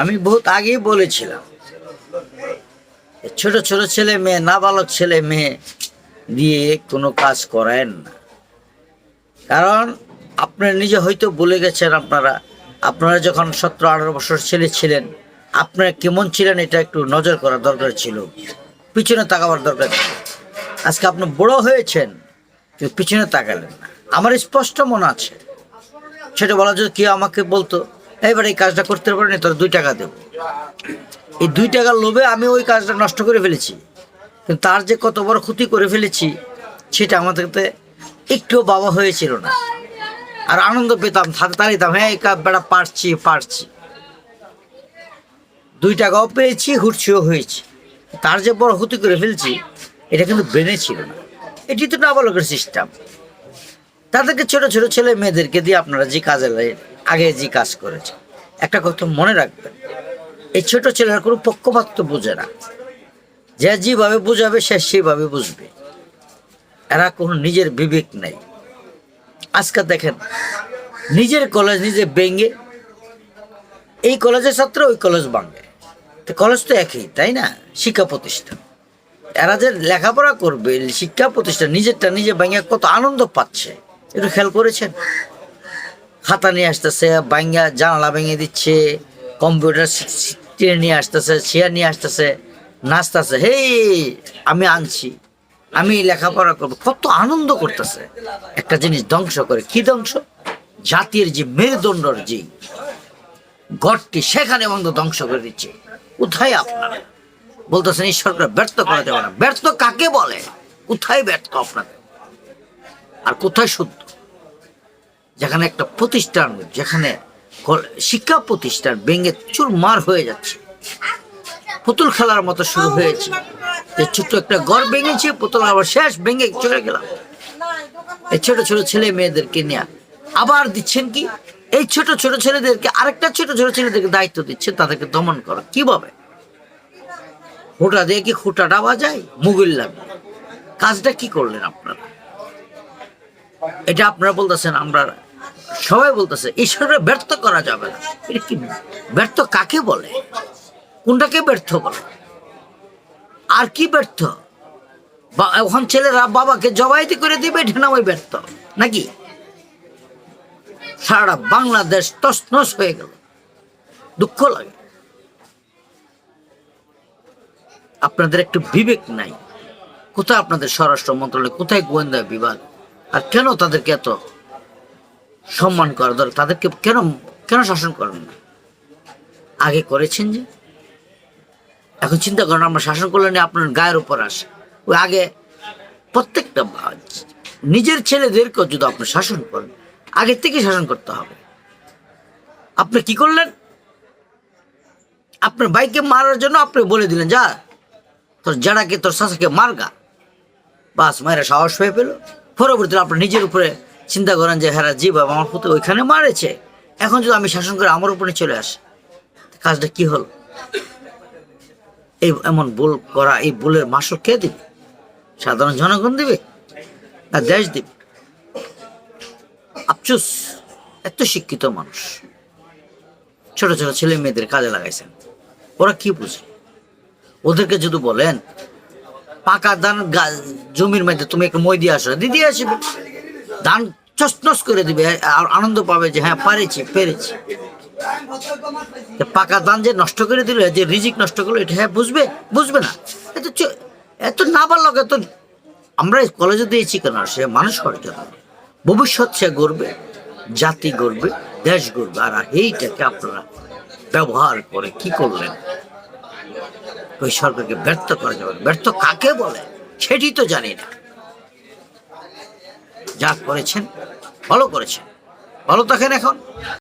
আমি বহুত আগেই বলেছিলাম ছোট ছোট ছেলে মেয়ে, নাবালক ছেলে মেয়ে দিয়ে কোনো কাজ করেন না। কারণ আপনারা নিজে হয়তো বলে গেছেন আপনারা আপনারা যখন সতেরো আঠারো বছর ছেলে ছিলেন, আপনারা কেমন ছিলেন এটা একটু নজর করা দরকার ছিল, পিছনে তাকাবার দরকার ছিল। আজকে আপনি বড় হয়েছেন, কিন্তু পিছনে তাকালেন না। আমার স্পষ্ট মনে আছে ছোটবেলা যদি কেউ আমাকে বলতো এবার এই কাজটা করতে পারেনি তোর দুই টাকা দেবো। এই দুই টাকার লোভে আমি ওই কাজটা নষ্ট করে ফেলেছি। কিন্তু তার যে কত বড় ক্ষতি করে ফেলেছি, সেটা আমাদেরকে একটুও বাবা হয়েছিল না। আর আনন্দ পেতাম তাড়িতাম হ্যাঁ এই কাজ বেড়া পারছি পারছি। দুই টাকাও পেয়েছি হুটছিও হয়েছি। তার যে বড় ক্ষতি করে ফেলছি, এটা কিন্তু ব্রেনে ছিল না। এটি তো নাবালকের সিস্টেম তাদেরকে ছোট ছোট ছেলে মেয়েদেরকে দিয়ে আপনারা যে কাজে লাগে- আগে যে কাজ করেছে। একটা কথা মনে রাখবেন, এই ছোট ছেলেরা কোনো পক্ষপাত বোঝে না। যে যেভাবে বোঝাবে, সে সেভাবে বুঝবে। এরা কোনো নিজের বিবেক নাই। আজকে দেখেন, নিজের কলেজ নিজে বেঙ্গে এই কলেজের ছাত্র ওই কলেজ ভাঙে। তো কলেজ তো একই, তাই না? শিক্ষা প্রতিষ্ঠান। এরা যে লেখাপড়া করবে, শিক্ষা প্রতিষ্ঠান নিজেরটা নিজে ভেঙে কত আনন্দ পাচ্ছে। একটু খেয়াল করেছেন? খাতা নিয়ে আসতেছে, ভাঙ্গা জানালা ভেঙে দিচ্ছে, কম্পিউটার টেনে নিয়ে আসতেছে, চেয়ার নিয়ে আসতেছে, নাচতেছে হে আমি আনছি, আমি লেখাপড়া করব, কত আনন্দ করতেছে। একটা জিনিস ধ্বংস করে, কি ধ্বংস? জাতির যে মেরুদণ্ডর যে গড়টি, সেখানে বন্ধ ধ্বংস করে দিচ্ছে। কোথায় আপনারা? বলতেছেন সরকার ব্যর্থ করা যাবে না। ব্যর্থ কাকে বলে? কোথায় ব্যর্থ আপনাদের? আর কোথায় শুদ্ধ যেখানে একটা প্রতিষ্ঠান, যেখানে শিক্ষা প্রতিষ্ঠান ভেঙে চুরমার হয়ে যাচ্ছে। পুতুল খেলার মতো শুরু হয়েছে। যে ছোট্ট একটা ঘর ভেঙেছে, পুতুল আবার শেষ, ভেঙে চলে গেলাম। এই ছোট ছোট ছেলে মেয়েদেরকে নিয়ে আবার দিচ্ছেন কি? এই ছোট ছোট ছেলেদেরকে আরেকটা ছোট ছোট ছেলেদেরকে দায়িত্ব দিচ্ছেন, তাদেরকে দমন করা। কীভাবে হুটা দিয়ে কি খুঁটাটা বাজায় মুগুল লাগবে। কাজটা কি করলেন আপনারা? এটা আপনারা বলতেছেন, আমরা সবাই বলতেছে ঈশ্বরে ব্যর্থ করা যাবে না। ব্যর্থ কাকে বলে? কোনটাকে ব্যর্থ বলে? আর কি ব্যর্থ? বা- এখন ছেলেরা বাবাকে জবাইতি করে দিবে, এটা ব্যর্থ। নাকি? সারা বাংলাদেশ তসনস হয়ে গেল। দুঃখ লাগে। আপনাদের একটু বিবেক নাই। কোথায় আপনাদের স্বরাষ্ট্র মন্ত্রণালয়, কোথায় গোয়েন্দা বিভাগ? আর কেন তাদেরকে এত সম্মান করা দরকার। তাদেরকে কেন কেন শাসন করেন না? আগে করেছেন যে? এখন চিন্তা করেন, আমরা শাসন করলে আপনার গায়ের উপর আসে। ওই আগে প্রত্যেকটা নিজের ছেলেদেরকেও যদি আপনি শাসন করেন, আগে থেকে শাসন করতে হবে। আপনি কি করলেন? আপনার বাইকে মারার জন্য আপনি বলে দিলেন, যা, তোর জাড়াকে তোর শাসাকে মারগা। বাস, মায়েরা সাহস হয়ে পেল। পরবর্তীতে আপনার নিজের উপরে চিন্তা করেন যে হ্যাঁ জি বাবা আমার পুত্র ওইখানে মারেছে। এখন যদি আমি শাসন করে আমার উপরে চলে আসে কাজটা কি হলো? এই এমন ভুল করা, এই ভুলের মাসক কে দিবে? সাধারণ জনগণ দিবে না দেশ দিবে? আফসোস, এত শিক্ষিত মানুষ। ছোট ছোট ছেলে মেয়েদের কাজে লাগাইছেন। ওরা কি বুঝে? ওদেরকে যদি বলেন, পাকা গা- জমির মধ্যে তুমি একটু মই দিয়ে আসো, দিদি আসবে। ধান চসনস করে দিবে আর আনন্দ পাবে যে হ্যাঁ পারেছি, পেরেছি। পাকা ধান যে নষ্ট করে দিল, যে রিজিক নষ্ট করল, এটা হ্যাঁ বুঝবে বুঝবে না। এত এত না পারল এত আমরা কলেজে দিয়েছি কেন? সে মানুষ হওয়ার জন্য ভবিষ্যৎ সে গড়বে, জাতি গড়বে, দেশ গড়বে, আর এইটাকে আপনারা ব্যবহার করে কি করলেন? ওই সরকারকে ব্যর্থ করা যাবে ব্যর্থ কাকে বলে? সেটি তো জানি না। যা করেছেন ভালো করেছেন। ভালো থাকেন এখন।